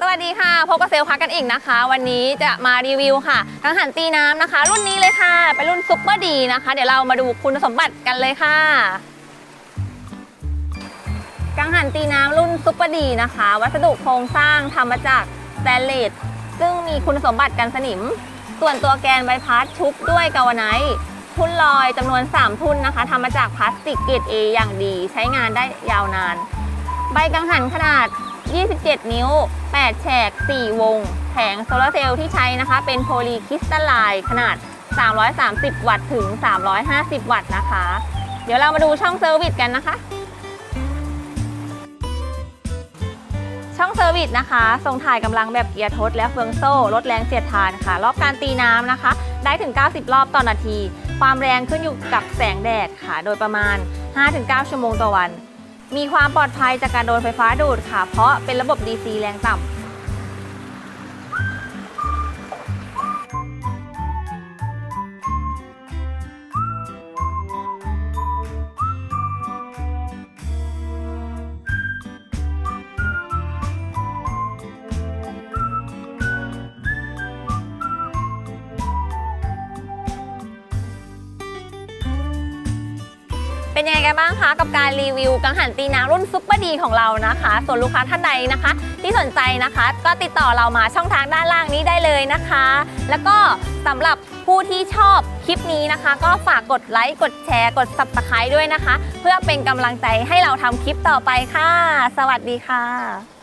สวัสดีค่ะพบกับเซลพักกันอีกนะคะ วันนี้จะมารีวิวค่ะกังหันตีน้ำนะคะ รุ่นนี้เลยค่ะ เป็นรุ่นซุปเปอร์ดีนะคะ เดี๋ยวเรามาดูคุณสมบัติกันเลยค่ะ กังหันตีน้ำรุ่นซุปเปอร์ดีนะคะ วัสดุโครงสร้างทำมาจากสแตนเลสซึ่งมีคุณสมบัติกันสนิม ส่วนตัวแกนใบพัดชุบด้วยกาวไนท์ทุ่นลอยจำนวน 3 ทุ่นนะคะทำมาจากพลาสติกเกรด A อย่างดี ใช้งานได้ยาวนาน ใบกังหันขนาด 27 นิ้ว 8 แฉก 4 วง แผงโซลาร์เซลล์ที่ใช้นะคะ เป็นโพลีคริสตัลไลน์ขนาด 330 วัตต์ถึง 350 วัตต์นะคะ เดี๋ยวเรามาดูช่องเซอร์วิสกันนะคะ ช่องเซอร์วิสนะคะทรงถ่ายกำลังแบบเกียร์ทดและเฟืองโซ่ลดแรงเสียดทานค่ะ รอบการตีน้ำนะคะ ได้ถึง 90 รอบต่อนาที ความแรงขึ้นอยู่กับแสงแดดค่ะ โดยประมาณ 5-9 ชั่วโมงต่อวัน มีความปลอดภัยจากการโดนไฟฟ้าดูดค่ะ เพราะเป็นระบบ DC แรงต่ำ เป็นยังไงกันบ้างคะกับการรีวิวกังหันตีน้ำรุ่นซุปเปอร์ดีของเรานะคะ ส่วนลูกค้าท่านใดนะคะ ที่สนใจนะคะ ก็ติดต่อเรามาช่องทางด้านล่างนี้ได้เลยนะคะ แล้วก็สำหรับผู้ที่ชอบคลิปนี้นะคะ ก็ฝากกดไลค์กดแชร์ กด subscribe ด้วยนะคะ เพื่อเป็นกำลังใจให้เราทำคลิปต่อไปค่ะ สวัสดีค่ะ